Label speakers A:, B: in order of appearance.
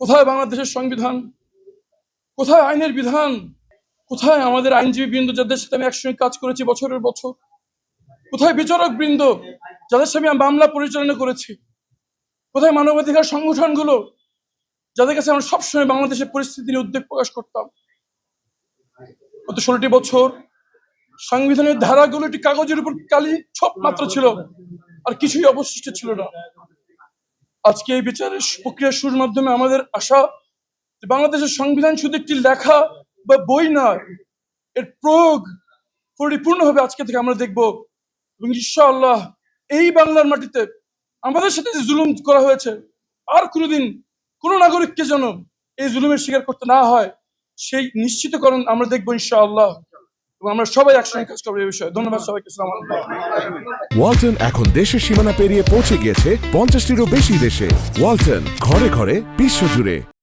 A: কোথায় বাংলাদেশের সংবিধান? কোথায় আইনের বিধান? কোথায় আমাদের আইনজীবী বৃন্দ যাদের সাথে আমি একসঙ্গে কাজ করেছি বছরের বছর? কোথায় বিচারক বৃন্দ যাদের সাথে আমি মামলা পরিচালনা করেছি? কোথায় মানবাধিকার সংগঠনগুলো যাদের কাছে আমরা সবসময় বাংলাদেশের পরিস্থিতি নিয়ে উদ্বেগ প্রকাশ করতাম? গত ষোলোটি বছর সংবিধানের ধারাগুলো একটি কাগজের উপর কালি ছপ মাত্র ছিল, আর কিছুই অবশিষ্ট ছিল না। আজকে এই বিচারের প্রক্রিয়া শুরুর মাধ্যমে আমাদের আশা বাংলাদেশের সংবিধান শুধু একটি লেখা বা বই নয়, এর প্রয়োগ পরিপূর্ণভাবে আজকে থেকে আমরা দেখব। এবং ইনশাআল্লাহ এই বাংলার মাটিতে আমাদের সাথে যে জুলুম করা হয়েছে, আর কোনোদিন কোনো নাগরিককে যেন এই জুলুমের শিকার করতে না হয়, সেই নিশ্চিতকরণ আমরা দেখব এবং আমরা সবাই একসঙ্গে কাজ করব এই বিষয়ে। ধন্যবাদ সবাইকে
B: ওয়ালটন এখন দেশের সীমানা পেরিয়ে পৌঁছে গিয়েছে পঞ্চাশটিরও বেশি দেশে। ওয়ালটন ঘরে ঘরে বিশ্বজুড়ে।